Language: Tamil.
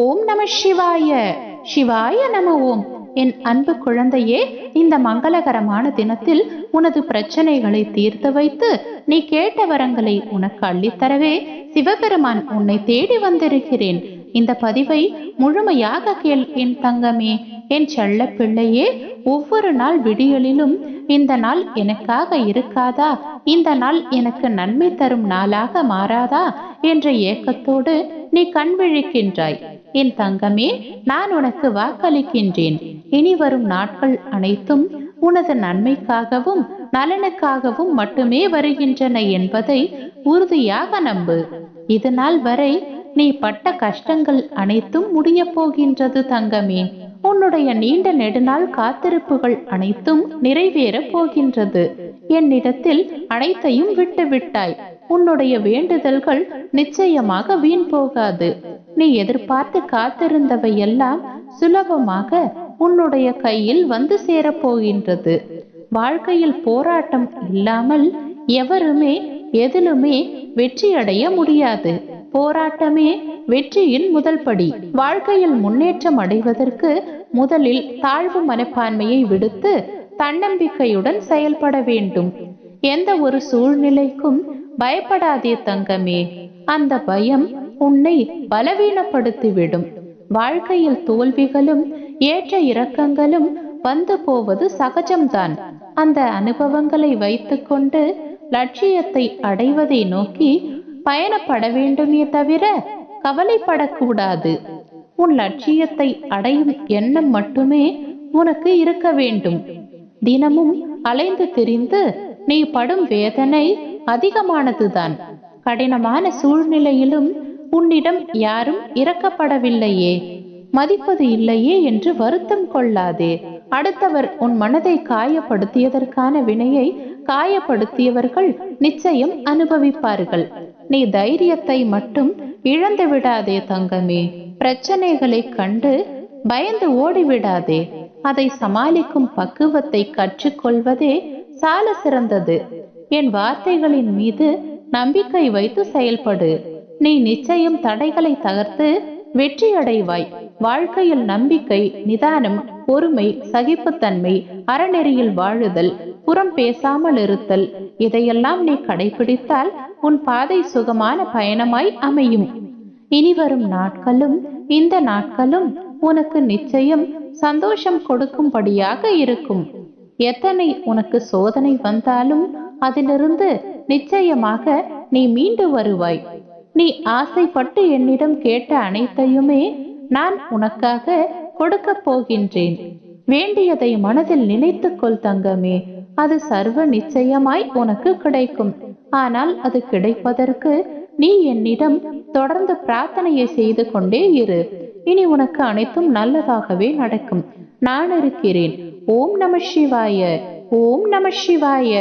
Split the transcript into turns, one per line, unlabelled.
ஓம் நம சிவாய. சிவாய நம ஓம். என் அன்பு குழந்தையே இந்த மங்களகரமான தினத்தில் உனது பிரச்சனைகளை தீர்த்து வைத்து நீ கேட்ட வரங்களை உனக்கு அள்ளித்தரவே சிவபெருமான் உன்னை தேடி வந்திருக்கிறேன். இந்த பதிவை முழுமையாக கேள் என் தங்கமே. என் செல்ல பிள்ளையே ஒவ்வொரு நாள் விடியலிலும் இந்த நாள் எனக்காக இருக்காதா? இந்த நாள் எனக்கு நன்மை தரும் நாளாக மாறாதா? என்ற ஏக்கத்தோடு நீ கண் விழிக்கின்றாய். என் தங்கமே நான் உனக்கு வாக்களிக்கின்றேன். இனி வரும் நாட்கள் அனைத்தும் உனது நன்மைக்காகவும் நலனுக்காகவும் மட்டுமே வருகின்றன என்பதை உறுதியாக நம்பு. இது நாள் வரை நீ பட்ட கஷ்டங்கள் அனைத்தும் முடிய போகின்றது தங்கமே. உன்னுடைய நீண்ட நெடுநாள் காத்திருப்புகள் அனைத்தும் நிறைவேறப் போகின்றது. என்னிடத்தில் அனைத்தையும் விட்டுவிட்டாய். உன்னுடைய வேண்டுதல்கள் நிச்சயமாக வீண் போகாது. நீ எதிர்பார்த்து காத்திருந்தவை எல்லாம் சுலபமாக உன்னுடைய கையில் வந்து சேரப்போகின்றது வாழ்க்கையில் போராட்டம் இல்லாமல் எவருமே எதிலுமே வெற்றியடைய முடியாது. போராட்டமே வெற்றியின் முதல் படி. வாழ்க்கையில் முன்னேற்றம் அடைவதற்கு முதலில் தாழ்வு மனப்பான்மையை விடுத்து தன்னம்பிக்கையுடன் செயல்பட வேண்டும். எந்த ஒரு சூழ்நிலைக்கும் பயப்படாதே தங்கமே. அந்த பயம் உன்னை பலவீனப்படுத்திவிடும். வாழ்க்கையில் தோல்விகளும் ஏற்ற இறக்கங்களும் வந்து போவது சகஜம்தான். அந்த அனுபவங்களை வைத்துக்கொண்டு லட்சியத்தை அடைவதை நோக்கி பயணப்பட வேண்டுமே தவிர கவலைப்படக்கூடாது. உன் லட்சியத்தை அடையும் எண்ணம் மட்டுமே உனக்கு இருக்க வேண்டும். தினமும் அலைந்து திரிந்து நீ படும் வேதனை அதிகமானதுதான். கடினமான சூழ்நிலையிலும் உன்னிடம் யாரும் இறக்கப்படவில்லையே மதிப்பது இல்லையே என்று வருத்தம் கொள்ளாதே. அடுத்தவர் உன் மனதை காயப்படுத்தியதற்கான வினையை காயப்படுத்தியவர்கள் நிச்சயம் அனுபவிப்பார்கள். நீ தைரியத்தை மட்டும் இழந்து விடாதே தங்கமே. பிரச்சனைகளை கண்டு பயந்து ஓடிவிடாதே. அதை சமாளிக்கும் பக்குவத்தை கற்றுக்கொள்வதே சால சிறந்தது. என் வார்த்தைகளின் மீது நம்பிக்கை வைத்து செயல்படு. நீ நிச்சயம் தடைகளை தகர்த்து வெற்றி அடைவாய் வாழ்க்கையில் நம்பிக்கை நிதானம் பொறுமை சகிப்புத்தன்மை அறநெறியில் வாழுதல் புறம் பேசாமல் இருத்தல் இதையெல்லாம் நீ கடைபிடித்தால் உன் பாதை சுகமான பயணமாய் அமையும். இனி வரும் நாட்களும் இந்த நாட்களும் உனக்கு நிச்சயம் சந்தோஷம் கொடுக்கும்படியாக இருக்கும். எத்தனை உனக்கு சோதனை வந்தாலும் அதிலிருந்து நிச்சயமாக நீ மீண்டு வருவாய். நீ ஆசைப்பட்டு என்னிடம் கேட்ட அனைத்தையுமே நான் உனக்காக கொடுக்க போகின்றேன். வேண்டியதை மனதில் நினைத்துக்கொள் தங்கமே அது சர்வ நிச்சயமாய் உனக்கு கிடைக்கும். ஆனால் அது கிடைப்பதற்கு நீ என்னிடம் தொடர்ந்து பிரார்த்தனையை செய்து கொண்டே இரு. இனி உனக்கு அனைத்தும் நல்லதாகவே நடக்கும். நான் இருக்கிறேன். ஓம் நம சிவாய. ஓம் நம சிவாய.